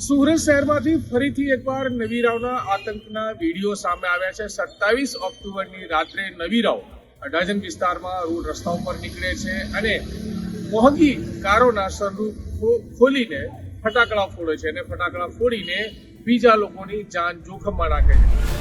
સુરત શહેરમાંથી ફરીથી એકવાર નવીરાવના આતંકના વીડિયો સામે આવ્યા છે. સત્તાવીસ ઓક્ટોબરની રાત્રે નવીરાવ અડાજન વિસ્તારમાં રોડ રસ્તા ઉપર નીકળે છે અને મોંઘી કારોના સનરૂફ ખોલીને ફટાકડા ફોડે છે અને ફટાકડા ફોડીને બીજા લોકોની જાન જોખમમાં નાખે છે.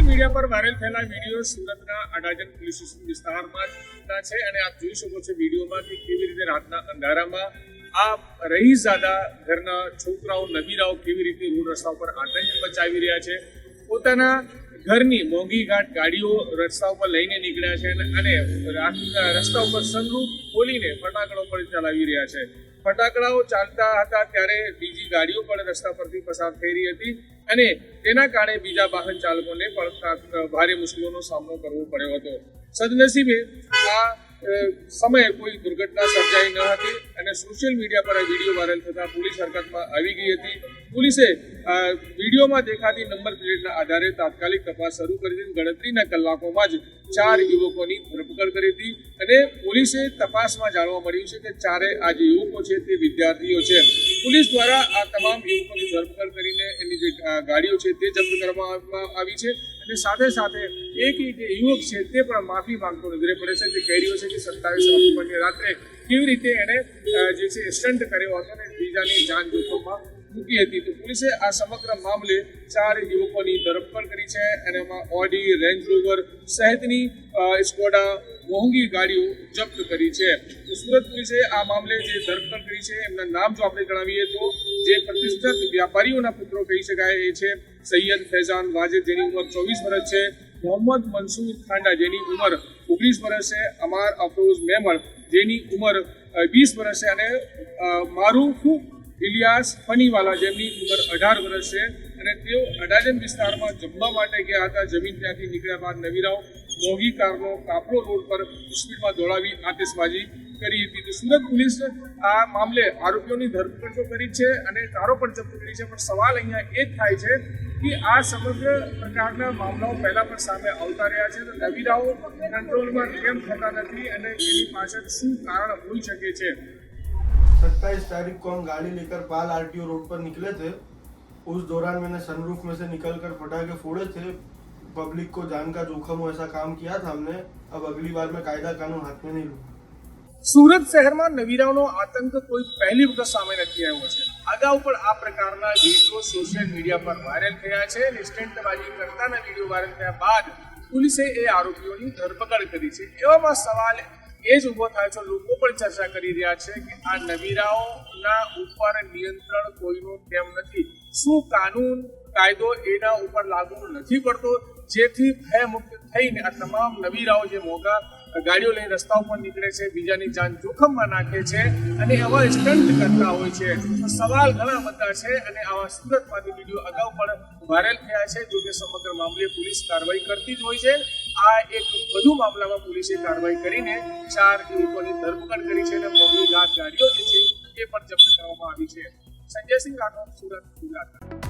સોશિયલ મીડિયા પર વાયરલ થયેલા વીડિયો સુરતના અડાજણ પોલીસ સ્ટેશન વિસ્તારમાં છે અને આપ જોઈ શકો છો વિડીયોમાં કે કેવી રીતે રાતના અંધારામાં આ રહીઝાદા ઘરના છોકરાઓ, નબીરાઓ કેવી રીતે રોડ રસ્તા ઉપર આતંક બચાવી રહ્યા છે, પોતાના ઘરની મોંઘી ઘાટ ગાડીઓ રસ્તા ઉપર લઈને નીકળ્યા છે અને રસ્તા ઉપર સનરૂફ ખોલીને ફટાકડો પણ ચલાવી રહ્યા છે. ફટાકડાઓ ચાલતા હતા ત્યારે બીજી ગાડીઓ પણ રસ્તા પરથી પસાર થઈ રહી હતી. અને તેના કારણે બીજા વાહન ચાલકોને પણ ભારે મુશ્કેલીનો સામનો કરવો પડ્યો હતો. સદનસીબે આ સમયે કોઈ દુર્ઘટના સર્જાઈ ન હતી અને સોશિયલ મીડિયા પર આ વીડિયો વાયરલ થતા પોલીસ હરકતમાં આવી ગઈ હતી. પોલીસે વિડીયોમાં દેખાતી નંબર પ્લેટના આધારે તાત્કાલિક તપાસ શરૂ કરી હતી ગણતરીના કલાકોમાં જ ચાર યુવકોની ધરપકડ કરી હતી અને પોલીસે તપાસમાં જાણવા મળ્યું છે કે ચારે આ જે યુવકો છે તે વિદ્યાર્થીઓ છે. પોલીસ દ્વારા આ તમામ યુવકોની ધરપકડ કરીને એની જે ગાડીઓ છે તે જપ્ત કરવામાં આવી છે અને સાથે સાથે એક જે યુવક છે તે પણ માફી માંગતો નજરે પડે છે. જે કહી રહ્યો છે કે સત્તાવીસ ઓક્ટોબરની રાત્રે કેવી રીતે એણે જે છે સ્ટન્ટ કર્યો હતો અને બીજાની જાન જોખમમાં મૂકી હતી. તો પોલીસે આ સમગ્ર મામલે ચાર યુવકોની ધરપકડ કરી છે અને એમાં ઓડી, રેન્જ રોવર સહિતની સ્કોડા, મોંઘી ગાડીઓ જપ્ત કરી છે. તો સુરત પોલીસે આ મામલે જે ધરપકડ કરી છે, એમના નામ જો આપણે જણાવીએ તો જે પ્રતિષ્ઠિત વ્યાપારીઓના પુત્રો કહી શકાય એ છે, સૈયદ ફૈઝાન વાજેદ, જેની ઉંમર ચોવીસ વર્ષ છે, મોહમ્મદ મનસૂર ખાંડા, જેની ઉંમર ઓગણીસ વર્ષ છે, અમાર અફરોઝ મેમણ, જેની ઉંમર વીસ વર્ષ છે અને મારૂફ ઇલિયાસ ફનીવાલા જેમની ઉંમર અઢાર વર્ષ છે અને તેઓ અડાજન વિસ્તારમાં જમવા માટે ગયા હતા. જમીન ત્યાંથી નીકળ્યા બાદ નવીરાવ મોગી કારનો કાપરો રોડ પર સ્પીડમાં દોડાવી આતિશબાજી કરી હતી. તો સુરત પોલીસ આ મામલે આરોપીઓની ધરપકડ તો કરી છે અને કારો પણ જપ્ત કરી છે. પણ સવાલ અહીંયા એ થાય છે કે આ સમગ્ર પ્રકારના મામલાઓ પહેલા પણ સામે આવતા રહ્યા છે. તો નવીરાઓ કંટ્રોલમાં કેમ થતા નથી અને એની પાછળ શું કારણ હોઈ શકે છે? सत्ताईस तारीख को हम गाड़ी लेकर पाल आरटीओ रोड पर निकले थे उस दौरान मैंने सनरूफ में से निकल कर पटाखे फोड़े थे पब्लिक को जान का जोखम हो ऐसा काम किया था हमने अब अगली बार मैं कायदा कानून हाथ में नहीं लूंगा સુરત શહેરમાં નવીરાઓનો આતંક કોઈ પહેલી વખત સામે નથી આવ્યો છે અગાઉ પણ આ પ્રકારના વિડીયો સોશિયલ મીડિયા પર વાયરલ થયા છે અને સ્ટંટબાજી કરતાના વિડીયો વાયરલ થયા બાદ પોલીસે એ આરોપીઓની ધરપકડ કરી છે એવામાં સવાલ એ જ ઊભો થાય છે. લોકો પણ ચર્ચા કરી રહ્યા છે કે આ નવીરાઓના ઉપર નિયંત્રણ કોઈનું કેમ નથી. શું કાનૂન કાયદો એના ઉપર લાગુ નથી પડતો? જેથી ભયમુક્ત થઈને આ તમામ નવીરાઓ જે મોંઘા ગાડીઓ લઈને રસ્તા ઉપર નીકળે છે, બીજાની જાન જોખમમાં નાખે છે અને આવા સ્ટન્ટ કરતા હોય છે. સવાલ ઘણા બધા છે અને આવા સુરતમાંથી વીડિયો અગાઉ પણ વાયરલ થયા છે. જો કે સમગ્ર મામલે પોલીસ કાર્યવાહી કરતી જ હોય છે. આ એક વધુ મામલામાં પોલીસે કાર્યવાહી કરીને ચાર યુવકોની ધરપકડ કરી છે અને મોંઘી ગાત ગાડીઓ જે છે એ પણ જપ્ત કરવામાં આવી છે. સંજયસિંહ રાઠોડ, સુરત, ગુજરાત.